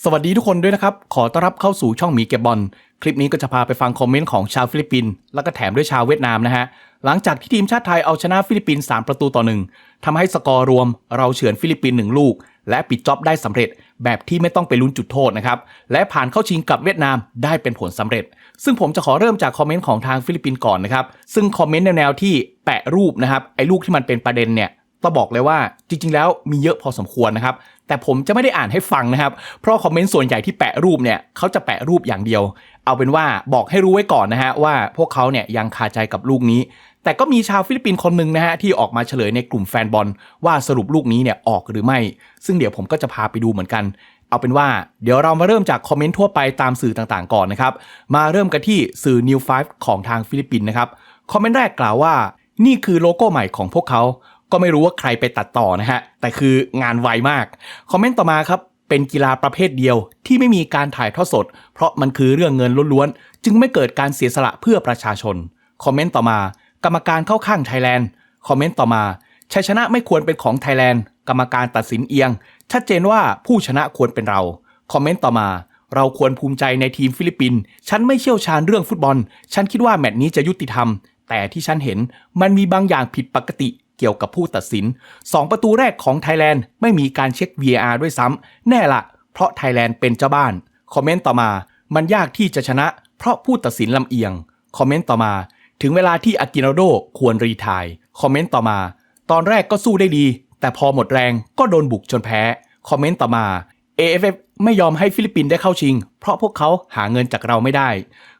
สวัสดีทุกคนด้วยนะครับ ขอต้อนรับเข้าสู่ช่องหมีเก็บบอล คลิปนี้ก็จะพาไปฟังคอมเมนต์ของชาวฟิลิปปินส์แล้วก็แถมด้วยชาวเวียดนามนะฮะ หลังจากที่ทีมชาติไทยเอาชนะฟิลิปปินส์3ประตูต่อหนึ่งทำให้สกอร์รวมเราเฉือนฟิลิปปินส์หนึ่งลูก และปิดจ็อบได้สำเร็จ แบบที่ไม่ต้องไปลุ้นจุดโทษนะครับ และผ่านเข้าชิงกับเวียดนามได้เป็นผลสำเร็จ ซึ่งผมจะขอเริ่มจากคอมเมนต์ของทางฟิลิปปินส์ก่อนนะครับซึ่งคอมเมนต์แนวๆที่แปะรูปนะครับไอ้ลูกที่มันเป็นประเด็นเนี่ย ต้องบอกเลยว่าจริง ๆ แล้วมีเยอะพอสมควรนะครับ แต่ผมจะไม่ได้อ่านให้ฟังนะครับ เพราะคอมเมนต์ส่วนใหญ่ที่แปะรูปเนี่ยเขาจะแปะรูปอย่างเดียว เอาเป็นว่าบอกให้รู้ไว้ก่อนนะฮะว่าพวกเขาเนี่ยยังคาใจกับลูกนี้ แต่ก็มีชาวฟิลิปปินส์คนหนึ่งนะฮะที่ออกมาเฉลยในกลุ่มแฟนบอลว่าสรุปลูกนี้เนี่ยออกหรือไม่ ซึ่งเดี๋ยวผมก็จะพาไปดูเหมือนกันเอาเป็นว่าเดี๋ยวเรามาเริ่มจากคอมเมนต์ทั่วไปตามสื่อต่างๆ ก่อนนะครับ มาเริ่มกันที่สื่อ New 5 ของทางฟิลิปปินส์นะครับ คอมเมนต์แรกกล่าวว่า นี่คือโลโก้ใหม่ของพวกเขา ก็ไม่รู้ว่าใครไปตัดต่อนะฮะ แต่คืองานไวมาก คอมเมนต์ต่อมาครับ เป็นกีฬาประเภทเดียวที่ไม่มีการถ่ายทอดสด เพราะมันคือเรื่องเงินล้วนๆ จึงไม่เกิดการเสียสละเพื่อประชาชน คอมเมนต์ต่อมา กรรมการเข้าข้างไทยแลนด์ คอมเมนต์ต่อมา ชัยชนะไม่ควรเป็นของไทยแลนด์ กรรมการตัดสินเอียง ชัดเจนว่าผู้ชนะควรเป็นเรา คอมเมนต์ต่อมาเราควรภูมิใจในทีมฟิลิปปินส์ ฉันไม่เชี่ยวชาญเรื่องฟุตบอล ฉันคิดว่าแมตช์นี้จะยุติธรรม แต่ที่ฉันเห็นมันมีบางอย่างผิดปกติ กี่ยวกับผู้ตัดสิน 2 ประตูแรกของไทยแลนด์ไม่มีการเช็ค VAR ด้วยซ้ำ แน่ละ เพราะไทยแลนด์เป็นเจ้าบ้าน คอมเมนต์ต่อมา มันยากที่จะชนะ เพราะผู้ตัดสินลำเอียง คอมเมนต์ต่อมา ถึงเวลาที่อากิโนโดควรรีทาย คอมเมนต์ต่อมา ตอนแรกก็สู้ได้ดี แต่พอหมดแรงก็โดนบุกจนแพ้ คอมเมนต์ต่อมา AFF ไม่ยอมให้ฟิลิปปินส์ได้เข้าชิง เพราะพวกเขาหาเงินจากเราไม่ได้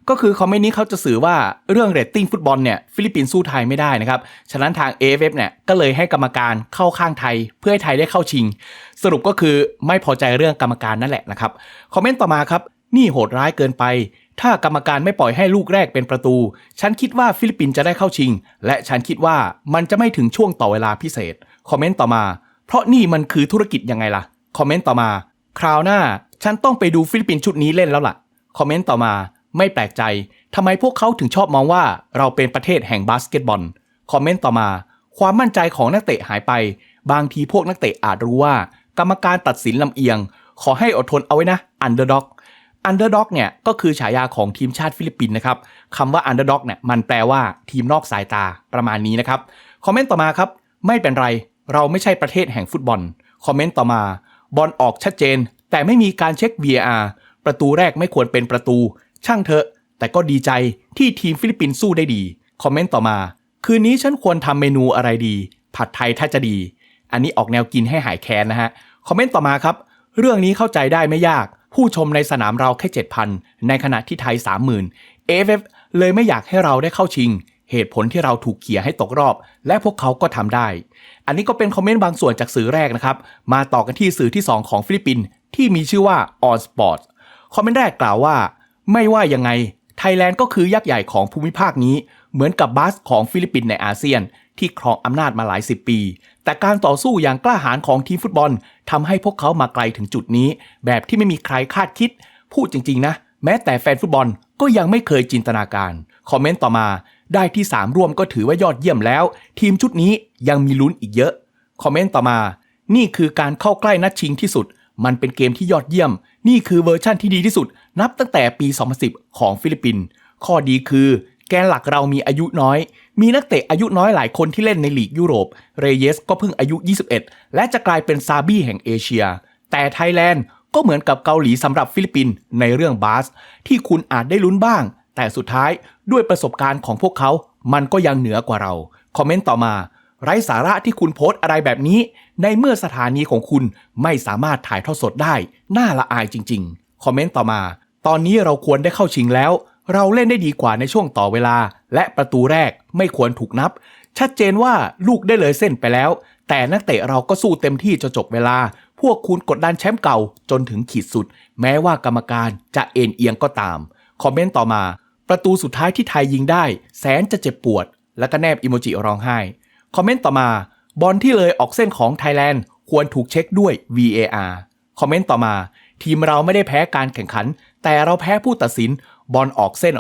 ก็คือคอมเมนต์นี้เขาจะสื่อว่าเรื่องเรตติ้งฟุตบอลเนี่ยฟิลิปปินส์สู้ไทยไม่ได้นะครับ ฉะนั้นทาง AFF เนี่ยก็เลยให้กรรมการเข้าข้างไทย เพื่อให้ไทยได้เข้าชิง สรุปก็คือไม่พอใจเรื่องกรรมการนั่นแหละนะครับ คอมเมนต์ต่อมาครับนี่โหดร้ายเกินไป ถ้ากรรมการไม่ปล่อยให้ลูกแรกเป็นประตู ฉันคิดว่าฟิลิปปินส์จะได้เข้าชิง และฉันคิดว่ามันจะไม่ถึงช่วงต่อเวลาพิเศษ คอมเมนต์ต่อมา เพราะนี่มันคือธุรกิจยังไงล่ะ คอมเมนต์ต่อมา คราวหน้าฉันต้องไปดูฟิลิปปินส์ชุดนี้เล่นแล้วล่ะ คอมเมนต์ต่อมาไม่แปลกใจทำไมพวกเขาถึงชอบมองว่าเราเป็นประเทศแห่งบาสเกตบอล คอมเมนต์ต่อมา ความมั่นใจของนักเตะหายไป บางทีพวกนักเตะอาจรู้ว่า กรรมการตัดสินลำเอียง ขอให้อดทนเอาไว้นะอันเดอร์ด็อกอันเดอร์ด็อกเนี่ยก็คือฉายาของทีมชาติฟิลิปปินส์นะครับคำว่าอันเดอร์ด็อกเนี่ยมันแปลว่าทีมนอกสายตาประมาณนี้นะครับ คอมเมนต์ต่อมาครับ ไม่เป็นไร เราไม่ใช่ประเทศแห่งฟุตบอล คอมเมนต์ต่อมา บอลออกชัดเจน แต่ไม่มีการเช็ค VAR ประตูแรกไม่ควรเป็นประตู ช่างเถอะ แต่ก็ดีใจที่ทีมฟิลิปปินส์สู้ได้ดี คอมเมนต์ต่อมา คืนนี้ฉันควรทำเมนูอะไรดี ผัดไทยถ้าจะดี อันนี้ออกแนวกินให้หายแค้นนะฮะ คอมเมนต์ต่อมาครับ เรื่องนี้เข้าใจได้ไม่ยาก ผู้ชมในสนามเราแค่ 7,000 ในขณะที่ไทย 30,000 AFF เลยไม่อยากให้เราได้เข้าชิง เหตุผลที่เราถูกเขี่ยให้ตกรอบ และพวกเขาก็ทำได้ อันนี้ก็เป็นคอมเมนต์บางส่วนจากสื่อแรกนะครับ มาต่อกันที่สื่อที่ 2 ของฟิลิปปินส์ที่มีชื่อว่า On Sports คอมเมนต์แรกกล่าวว่า ไม่ว่ายังไง ไทยแลนด์ก็คือยักษ์ใหญ่ของภูมิภาคนี้ เหมือนกับบาสของฟิลิปปินส์ในอาเซียน ที่ครองอำนาจมาหลายสิบปี แต่การต่อสู้อย่างกล้าหาญของทีมฟุตบอลทำให้พวกเขามาไกลถึงจุดนี้ แบบที่ไม่มีใครคาดคิด พูดจริง ๆ นะ แม้แต่แฟนฟุตบอลก็ยังไม่เคยจินตนาการ คอมเมนต์ต่อมา ได้ที่ 3 ร่วมก็ถือว่ายอดเยี่ยมแล้ว ทีมชุดนี้ยังมีลุ้นอีกเยอะ คอมเมนต์ต่อมา นี่คือการเข้าใกล้นัดชิงที่สุด มันเป็นเกมที่ยอดเยี่ยม นี่คือเวอร์ชั่นที่ดีที่สุด นับตั้งแต่ปี 2010 ของฟิลิปปินส์ข้อดีคือ แกนหลักเรามีอายุน้อย มีนักเตะอายุน้อยหลายคนที่เล่นในลีกยุโรป เรเยสก็เพิ่งอายุ 21 และจะกลายเป็นซาบี้แห่งเอเชีย แต่ไทยแลนด์ก็เหมือนกับเกาหลีสำหรับฟิลิปปินส์ในเรื่องบาส ที่คุณอาจได้ลุ้นบ้าง แต่สุดท้ายด้วยประสบการณ์ของพวกเขา มันก็ยังเหนือกว่าเรา คอมเมนต์ต่อมา ไร้สาระที่คุณโพสต์อะไรแบบนี้ ในเมื่อสถานีของคุณไม่สามารถถ่ายทอดสดได้ น่าละอายจริง ๆ คอมเมนต์ต่อมา ตอนนี้เราควรได้เข้าชิงแล้ว เราเล่นได้ดีกว่าในช่วงต่อเวลา และประตูแรกไม่ควรถูกนับ ชัดเจนว่าลูกได้เลยเส้นไปแล้ว แต่นักเตะเราก็สู้เต็มที่จนจบเวลา พวกคุณกดดันแชมป์เก่าจนถึงขีดสุด แม้ว่ากรรมการจะเอ็นเอียงก็ตาม คอมเมนต์ต่อมา ประตูสุดท้ายที่ไทยยิงได้ แสนจะเจ็บปวด แล้วก็แนบอิโมจิร้องไห้ คอมเมนต์ต่อมา บอลที่เลยออกเส้นของไทยแลนด์ควรถูกเช็คด้วย VAR คอมเมนต์ต่อมา ทีมเราไม่ได้แพ้การแข่งขัน แต่เราแพ้ผู้ตัดสิน บอลออกเส้น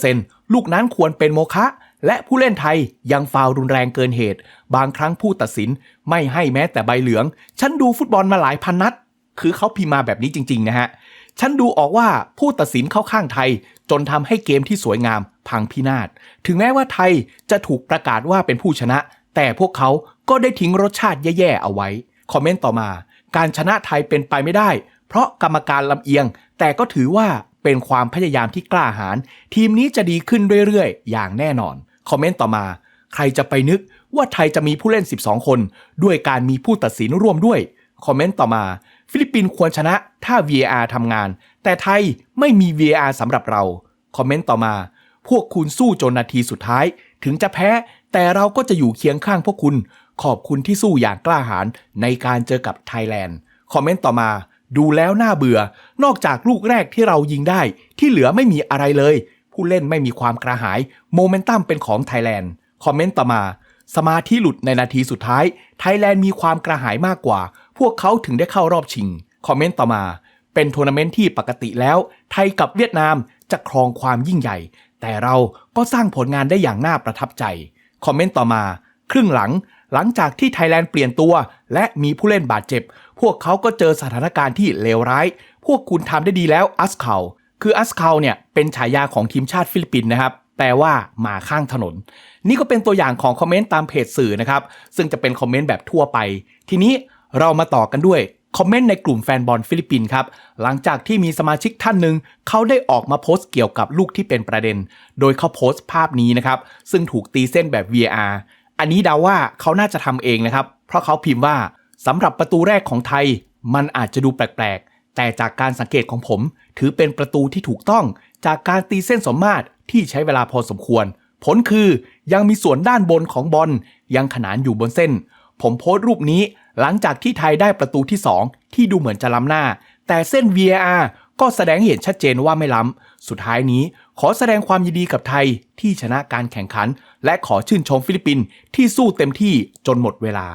100%ลูกนั้นควรเป็นโมฆะและผู้เล่นไทยยังฟาวรุนแรงเกินเหตุ บางครั้งผู้ตัดสินไม่ให้แม้แต่ใบเหลือง ฉันดูฟุตบอลมาหลายพันนัด คือเขาพิมพ์มาแบบนี้จริง ๆ นะฮะ ฉันดูออกว่าผู้ตัดสินเข้าข้างไทย จนทำให้เกมที่สวยงามพังพินาศ ถึงแม้ว่าไทยจะถูกประกาศว่าเป็นผู้ชนะ แต่พวกเขาก็ได้ทิ้งรสชาติแย่ๆเอาไว้ คอมเมนต์ต่อมา การชนะไทยเป็นไปไม่ได้ เพราะกรรมการลำเอียง แต่ก็ถือว่าเป็นความพยายามที่กล้าหาญทีมนี้จะดีขึ้นเรื่อยๆ อย่างแน่นอน คอมเมนต์ต่อมา ใครจะไปนึกว่าไทยจะมีผู้เล่น 12 คน ด้วยการมีผู้ตัดสินร่วมด้วย คอมเมนต์ต่อมา ฟิลิปปินส์ควรชนะถ้า VAR ทำงาน แต่ไทยไม่มี VAR สำหรับเรา คอมเมนต์ต่อมา พวกคุณสู้จนนาทีสุดท้าย ถึงจะแพ้ แต่เราก็จะอยู่เคียงข้างพวกคุณ ขอบคุณที่สู้อย่างกล้าหาญในการเจอกับไทยแลนด์ คอมเมนต์ต่อมา ดูแล้วน่าเบื่อ นอกจากลูกแรกที่เรายิงได้ ที่เหลือไม่มีอะไรเลย ผู้เล่นไม่มีความกระหาย โมเมนตัมเป็นของไทยแลนด์ คอมเมนต์ต่อมา สมาธิหลุดในนาทีสุดท้าย ไทยแลนด์มีความกระหายมากกว่า พวกเขาถึงได้เข้ารอบชิง คอมเมนต์ต่อมา เป็นทัวร์นาเมนต์ที่ปกติแล้ว ไทยกับเวียดนามจะครองความยิ่งใหญ่ แต่เราก็สร้างผลงานได้อย่างน่าประทับใจ คอมเมนต์ต่อมา ครึ่งหลัง หลังจากที่ไทยแลนด์เปลี่ยนตัว และมีผู้เล่นบาดเจ็บ พวกเขาก็เจอสถานการณ์ที่เลวร้าย พวกคุณทำได้ดีแล้วอัสเคาคืออัสเคาเนี่ยเป็นฉายาของทีมชาติฟิลิปปินส์นะครับแปลว่ามาข้างถนน นี่ก็เป็นตัวอย่างของคอมเมนต์ตามเพจสื่อนะครับ ซึ่งจะเป็นคอมเมนต์แบบทั่วไป ทีนี้ เรามาต่อกันด้วยคอมเมนต์ในกลุ่มแฟนบอลฟิลิปปินส์ครับ หลังจากที่มีสมาชิกท่านหนึ่งเขาได้ออกมาโพสต์เกี่ยวกับลูกที่เป็นประเด็น โดยเขาโพสต์ภาพนี้นะครับ ซึ่งถูกตีเส้นแบบ VAR อันนี้เดาว่าเขาน่าจะทำเองนะครับ เพราะเขาพิมพ์ว่าสำหรับประตูแรกของไทย มันอาจจะดูแปลกๆ แต่จากการสังเกตของผม ถือเป็นประตูที่ถูกต้อง จากการตีเส้นสมมาตรที่ใช้เวลาพอสมควร ผลคือยังมีส่วนด้านบนของบอลยังขนานอยู่บนเส้น ผมโพสต์รูปนี้ หลังจากที่ไทยได้ประตูที่ 2 ที่ดูเหมือนจะล้ำหน้า แต่เส้น VAR ก็แสดงเห็นชัดเจนว่าไม่ล้ำ สุดท้ายนี้ขอแสดงความยินดีกับไทยที่ชนะการแข่งขัน และขอชื่นชมฟิลิปปินส์ที่สู้เต็มที่จนหมดเวลา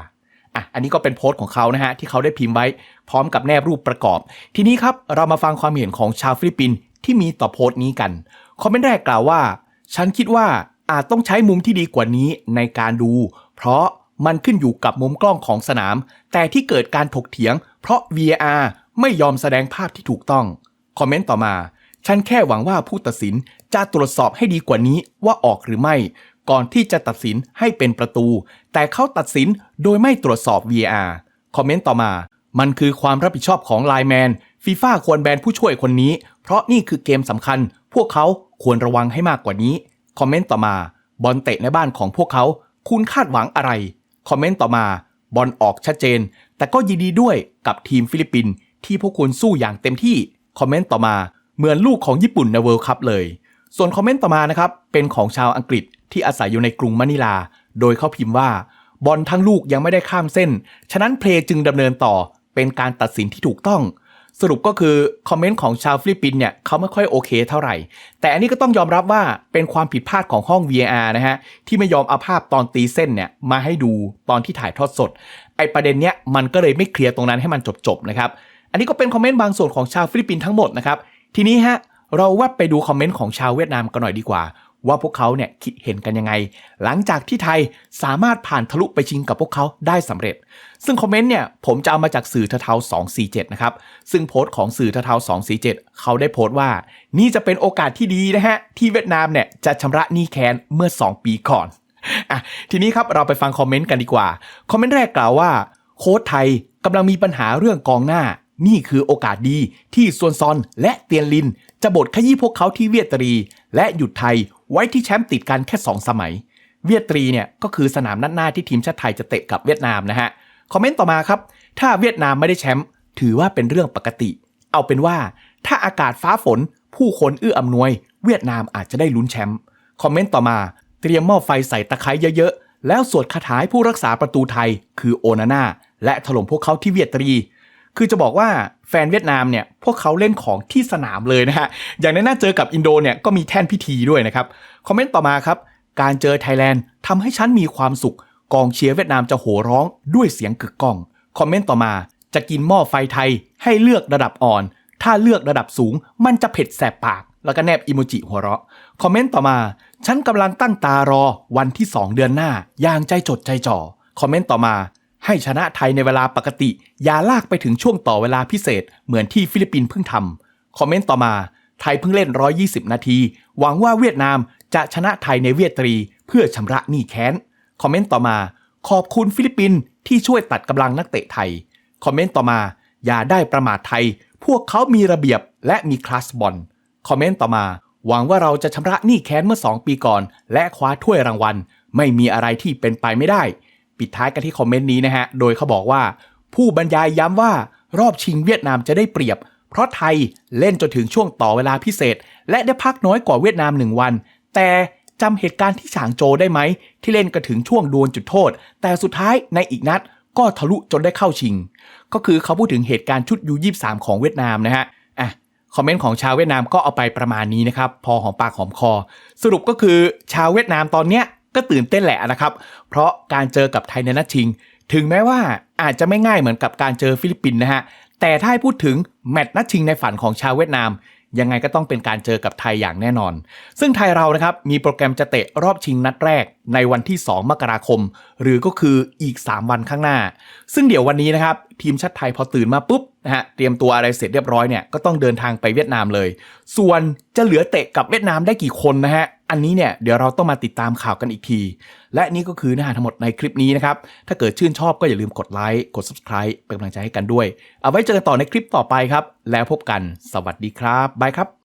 อะอันนี้ก็เป็นโพสต์ของเขานะฮะที่เขาได้พิมพ์ไว้พร้อมกับแนบรูปประกอบ ทีนี้ครับเรามาฟังความเห็นของชาวฟิลิปปินส์ที่มีต่อโพสต์นี้กันคอมเมนต์แรกกล่าวว่า ฉันคิดว่าอาจต้องใช้มุมที่ดีกว่านี้ในการดู เพราะ มันขึ้นอยู่กับมุมกล้องของสนาม แต่ที่เกิดการถกเถียง เพราะ VAR ไม่ยอมแสดงภาพที่ถูกต้อง คอมเมนต์ต่อมา ฉันแค่หวังว่าผู้ตัดสินจะตรวจสอบให้ดีกว่านี้ว่าออกหรือไม่ ก่อนที่จะตัดสินให้เป็นประตู แต่เขาตัดสินโดยไม่ตรวจสอบ VAR คอมเมนต์ต่อมา มันคือความรับผิดชอบของไลแมนฟีฟ่าควรแบนผู้ช่วยคนนี้ เพราะนี่คือเกมสำคัญ พวกเขาควรระวังให้มากกว่านี้ คอมเมนต์ต่อมา บอลเตะในบ้านของพวกเขา คุณคาดหวังอะไร คอมเมนต์ต่อมาบอลออกชัดเจน แต่ก็ยินดีด้วยกับทีมฟิลิปปินส์ที่พวกคุณสู้อย่างเต็มที่คอมเมนต์ต่อมาเหมือนลูกของญี่ปุ่นในเวิลด์คัพเลย ส่วนคอมเมนต์ต่อมานะครับเป็นของชาวอังกฤษที่อาศัยอยู่ในกรุงมะนิลา โดยเขาพิมพ์ว่าบอลทั้งลูกยังไม่ได้ข้ามเส้น ฉะนั้นเพลงจึงดำเนินต่อเป็นการตัดสินที่ถูกต้อง สรุปก็คือคอมเมนต์ของชาวฟิลิปปินเนี่ยเขาไม่ค่อยโอเคเท่าไหร่ แต่อันนี้ก็ต้องยอมรับว่าเป็นความผิดพลาดของห้อง VAR นะฮะ ที่ไม่ยอมเอาภาพตอนตีเส้นเนี่ยมาให้ดูตอนที่ถ่ายทอดสด ไอประเด็นเนี้ยมันก็เลยไม่เคลียร์ตรงนั้นให้มันจบๆนะครับ อันนี้ก็เป็นคอมเมนต์บางส่วนของชาวฟิลิปปินทั้งหมดนะครับ ทีนี้ฮะเราแวบไปดูคอมเมนต์ของชาวเวียดนามกันหน่อยดีกว่า ว่าพวกเขาเนี่ยคิดเห็นกันยังไง หลังจากที่ไทยสามารถผ่านทะลุไปชิงกับพวกเขาได้สำเร็จ ซึ่งคอมเมนต์เนี่ยผมจะเอามาจากสื่อเทา247 นะครับ ซึ่งโพสต์ของสื่อเทา247 เขาได้โพสต์ว่า นี่จะเป็นโอกาสที่ดีนะฮะ ที่เวียดนามเนี่ยจะชำระหนี้แค้นเมื่อ 2 ปีก่อนอะทีนี้ครับเราไปฟังคอมเมนต์กันดีกว่า คอมเมนต์แรกกล่าวว่า โค้ชไทยกำลังมีปัญหาเรื่องกองหน้า นี่คือโอกาสดีที่ซวนซอนและเตียนลิน จะบดขยี้พวกเขาที่เวียดตรี และหยุดไทย ไว้ที่แชมป์ติดกันแค่ 2 สมัย เวียดตรีเนี่ยก็คือสนามนัดหน้าที่ทีมชาติไทยจะเตะกับเวียดนามนะฮะ คอมเมนต์ต่อมาครับ ถ้าเวียดนามไม่ได้แชมป์ถือว่าเป็นเรื่องปกติ เอาเป็นว่าถ้าอากาศฟ้าฝนผู้คนเอื้ออำนวย เวียดนามอาจจะได้ลุ้นแชมป์ คอมเมนต์ต่อมา เตรียมหม้อไฟใส่ตะไคร้เยอะๆ แล้วสวดคาถาผู้รักษาประตูไทย คือโอนาน่าและถล่มพวกเขาที่เวียดตรี คือจะบอกว่าแฟนเวียดนามเนี่ยพวกเขาเล่นของที่สนามเลยนะฮะ อย่างในหน้าเจอกับอินโดเนี่ยก็มีแท่นพิธีด้วยนะครับ คอมเมนต์ต่อมาครับ การเจอไทยแลนด์ทำให้ฉันมีความสุข กองเชียร์เวียดนามจะโห่ร้องด้วยเสียงกึกก้อง คอมเมนต์ต่อมา จะกินหม้อไฟไทยให้เลือกระดับอ่อน ถ้าเลือกระดับสูง มันจะเผ็ดแสบปาก แล้วก็แนบอิโมจิหัวเราะ คอมเมนต์ต่อมา ฉันกำลังตั้งตารอวันที่ 2 เดือนหน้า อย่างใจจดใจจ่อ คอมเมนต์ต่อมา ให้ชนะไทยในเวลาปกติอย่าลากไปถึงช่วงต่อเวลาพิเศษ เหมือนที่ฟิลิปปินส์เพิ่งทำคอมเมนต์ต่อมา ไทยเพิ่งเล่น 120 นาที หวังว่าเวียดนามจะชนะไทยในเวียดตรีเพื่อชำระหนี้แค้น คอมเมนต์ต่อมา ขอบคุณฟิลิปปินส์ที่ช่วยตัดกำลังนักเตะไทย คอมเมนต์ต่อมา อย่าได้ประมาทไทย พวกเขามีระเบียบและมีคลาสบอล คอมเมนต์ต่อมา หวังว่าเราจะชำระหนี้แค้นเมื่อ 2 ปีก่อน และคว้าถ้วยรางวัล ไม่มีอะไรที่เป็นไปไม่ได้ ปิดท้ายกันที่คอมเมนต์นี้นะฮะ โดยเขาบอกว่า ผู้บรรยายย้ำว่ารอบชิงเวียดนามจะได้เปรียบ เพราะไทยเล่นจนถึงช่วงต่อเวลาพิเศษ และได้พักน้อยกว่าเวียดนามหนึ่งวัน แต่จำเหตุการณ์ที่ฉางโจได้ไหม ที่เล่นกันถึงช่วงดวลจุดโทษ แต่สุดท้ายในอีกนัดก็ทะลุจนได้เข้าชิง ก็คือเขาพูดถึงเหตุการณ์ชุดยู23ของเวียดนามนะฮะอะคอมเมนต์ของชาวเวียดนามก็เอาไปประมาณนี้นะครับ พอหอมปากหอมคอ สรุปก็คือชาวเวียดนามตอนเนี้ย ก็ตื่นเต้นแหละนะครับ เพราะการเจอกับไทยในนัดชิง ถึงแม้ว่าอาจจะไม่ง่ายเหมือนกับการเจอฟิลิปปินส์นะฮะ แต่ถ้าพูดถึงแมตช์นัดชิงในฝันของชาวเวียดนาม ยังไงก็ต้องเป็นการเจอกับไทยอย่างแน่นอน ซึ่งไทยเรานะครับมีโปรแกรมจะเตะรอบชิงนัดแรกในวันที่ 2 มกราคม หรือก็คืออีก 3 วันข้างหน้า ซึ่งเดี๋ยววันนี้นะครับทีมชาติไทยพอตื่นมาปุ๊บนะฮะเตรียมตัวอะไรเสร็จเรียบร้อยเนี่ยก็ต้องเดินทางไปเวียดนามเลย ส่วนจะเหลือเตะกับเวียดนามได้กี่คนนะฮะ อันนี้เนี่ยเดี๋ยวเราต้องมาติดตามข่าวกันอีกที และนี่ก็คือเนื้อหาทั้งหมดในคลิปนี้นะครับ ถ้าเกิดชื่นชอบก็อย่าลืมกดไลค์กด subscribe เป็นกำลังใจให้กันด้วย เอาไว้เจอกันต่อในคลิปต่อไปครับ แล้วพบกันสวัสดีครับบายครับ